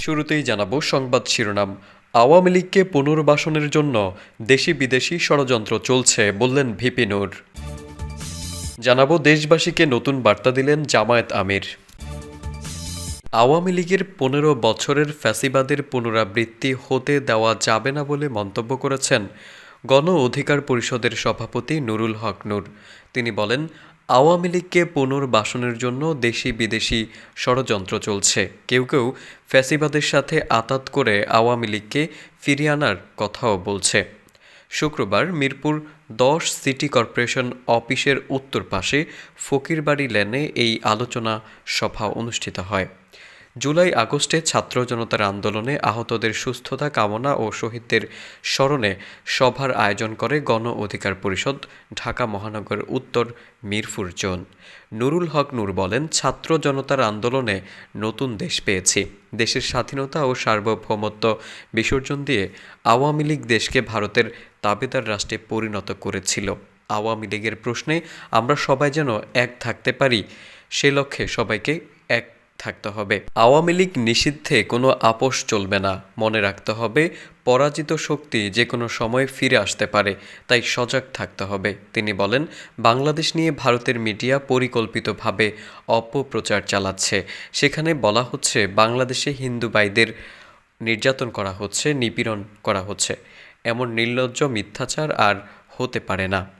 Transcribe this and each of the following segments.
শুরুতেই জানাব সংবাদ শিরোনাম। আওয়ামী লীগকে পুনর্বাসনের জন্য দেশি বিদেশি ষড়যন্ত্র চলছে, বললেন ভিপি নূর। জানাব, দেশবাসীকে নতুন বার্তা দিলেন জামায়াত আমির। আওয়ামী লীগের পনেরো বছরের ফ্যাসিবাদের পুনরাবৃত্তি হতে দেওয়া যাবে না বলে মন্তব্য করেছেন গণ অধিকার পরিষদের সভাপতি নুরুল হক নূর। তিনি বলেন আওয়ামী লীগকে পুনর্বাসনের জন্য দেশি বিদেশি ষড়যন্ত্র চলছে। কেউ কেউ ফ্যাসিবাদের সাথে আতাত করে আওয়ামী লীগকে ফিরিয়ে আনার কথাও বলছে। শুক্রবার মিরপুর দশ সিটি কর্পোরেশন অফিসের উত্তর পাশে ফকিরবাড়ি লেনে এই আলোচনা সভা অনুষ্ঠিত হয়। জুলাই আগস্টে ছাত্র জনতার আন্দোলনে আহতদের সুস্থতা কামনা ও শহীদদের স্মরণে সভার আয়োজন করে গণ অধিকার পরিষদ, ঢাকা মহানগর উত্তর মিরপুর জোন। নুরুল হক নূর বলেন, ছাত্র জনতার আন্দোলনে নতুন দেশ পেয়েছি। দেশের স্বাধীনতা ও সার্বভৌমত্ব বিসর্জন দিয়ে আওয়ামী লীগ দেশকে ভারতের তাবেদার রাষ্ট্রে পরিণত করেছিল। আওয়ামী লীগের প্রশ্নে আমরা সবাই যেন এক থাকতে পারি, সে লক্ষ্যে সবাইকে এক থাকতে হবে। আওয়ামী লীগ নিষিদ্ধে কোনো আপোষ চলবে না। মনে রাখতে হবে, পরাজিত শক্তি যে কোনো সময় ফিরে আসতে পারে, তাই সজাগ থাকতে হবে। তিনি বলেন, বাংলাদেশ নিয়ে ভারতের মিডিয়া পরিকল্পিতভাবে অপপ্রচার চালাচ্ছে। সেখানে বলা হচ্ছে, বাংলাদেশে হিন্দু ভাইদের নির্যাতন করা হচ্ছে, নিপীড়ন করা হচ্ছে। এমন নির্লজ্জ মিথ্যাচার আর হতে পারে না।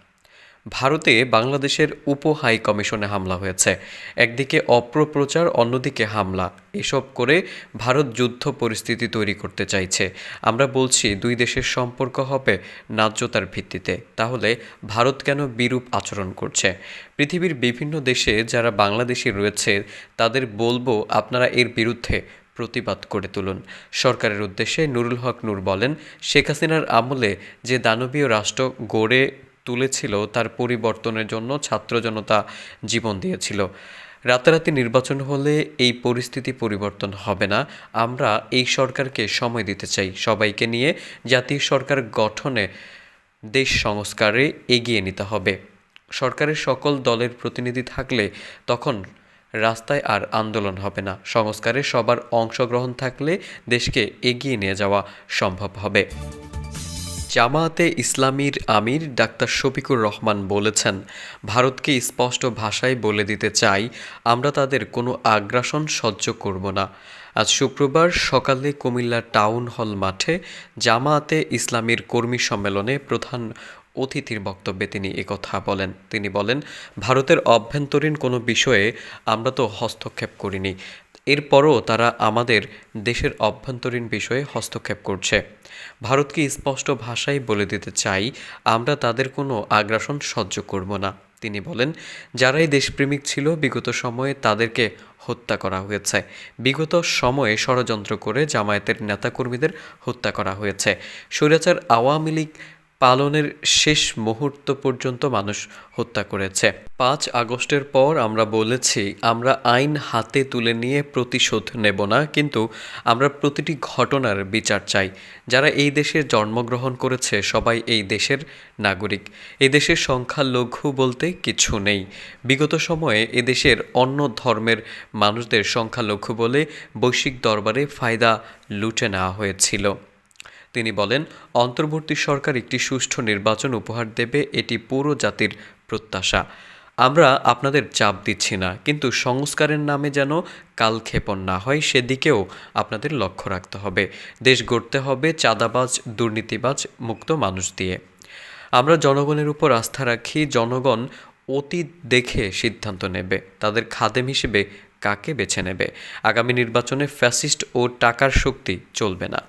ভারতে বাংলাদেশের উপ হাই কমিশনে হামলা হয়েছে। একদিকে অপপ্রচার অন্যদিকে হামলা। এসব করে ভারত যুদ্ধ পরিস্থিতি তৈরি করতে চাইছে। আমরা বলছি দুই দেশের সম্পর্ক হবে ন্যায্যতার ভিত্তিতে। তাহলে ভারত কেন বিরূপ আচরণ করছে? পৃথিবীর বিভিন্ন দেশে যারা বাংলাদেশি রয়েছে, তাদের বলব আপনারা এর বিরুদ্ধে প্রতিবাদ করে তুলুন। সরকারের উদ্দেশ্যে নুরুল হক নূর বলেন, শেখ হাসিনার আমলে যে দানবীয় রাষ্ট্র গড়ে তুলেছিল তার পরিবর্তনের জন্য ছাত্র জনতা জীবন দিয়েছিল। রাতারাতি নির্বাচন হলে এই পরিস্থিতি পরিবর্তন হবে না। আমরা এই সরকারকে সময় দিতে চাই। সবাইকে নিয়ে জাতীয় সরকার গঠনে দেশ সংস্কারে এগিয়ে নিতে হবে। সরকারের সকল দলের প্রতিনিধি থাকলে তখন রাস্তায় আর আন্দোলন হবে না। সংস্কারে সবার অংশগ্রহণ থাকলে দেশকে এগিয়ে নিয়ে যাওয়া সম্ভব হবে। জামায়াতে ইসলামীর আমির ডাক্তার শফিকুর রহমান বলেছেন, ভারতকে স্পষ্ট ভাষায় বলে দিতে চাই, আমরা তাদের কোনো আগ্রাসন সহ্য করব না। আজ শুক্রবার সকালে কুমিল্লা টাউন হল মাঠে জামায়াতে ইসলামীর কর্মী সম্মেলনে প্রধান অতিথির বক্তব্যে তিনি একথা বলেন। তিনি বলেন, ভারতের অভ্যন্তরীণ কোনো বিষয়ে আমরা তো হস্তক্ষেপ করিনি। এরপরও তারা আমাদের দেশের অভ্যন্তরীণ বিষয়ে হস্তক্ষেপ করছে। ভারতকে স্পষ্ট ভাষায় বলে দিতে চাই, আমরা তাদের কোনো আগ্রাসন সহ্য করব না। তিনি বলেন, যারাই দেশপ্রেমিক ছিল, বিগত সময়ে তাদেরকে হত্যা করা হয়েছে। বিগত সময়ে ষড়যন্ত্র করে জামায়াতের নেতাকর্মীদের হত্যা করা হয়েছে। স্বৈরাচার আওয়ামী লীগ পালনের শেষ মুহূর্ত পর্যন্ত মানুষ হত্যা করেছে। পাঁচ আগস্টের পর আমরা বলেছি, আমরা আইন হাতে তুলে নিয়ে প্রতিশোধ নেব না, কিন্তু আমরা প্রতিটি ঘটনার বিচার চাই। যারা এই দেশে জন্মগ্রহণ করেছে, সবাই এই দেশের নাগরিক। এই দেশের সংখ্যালঘু বলতে কিছু নেই। বিগত সময়ে এদেশের অন্য ধর্মের মানুষদের সংখ্যালঘু বলে বৈশ্বিক দরবারে ফায়দা লুটে নেওয়া হয়েছিল। তিনি বলেন, অন্তর্বর্তী সরকার একটি সুষ্ঠু নির্বাচন উপহার দেবে, এটি পুরো জাতির প্রত্যাশা। আমরা আপনাদের চাপ দিচ্ছি না, কিন্তু সংস্কারের নামে যেন কালক্ষেপণ না হয়, সেদিকেও আপনাদের লক্ষ্য রাখতে হবে। দেশ গড়তে হবে চাঁদাবাজ, দুর্নীতিবাজ, মুক্ত মানুষ দিয়ে। আমরা জনগণের উপর আস্থা রাখি, জনগণ অতীত দেখে সিদ্ধান্ত নেবে। তাদের খাদেম হিসেবে কাকে বেছে নেবে? আগামী নির্বাচনে ফ্যাসিস্ট ও টাকার শক্তি চলবে না।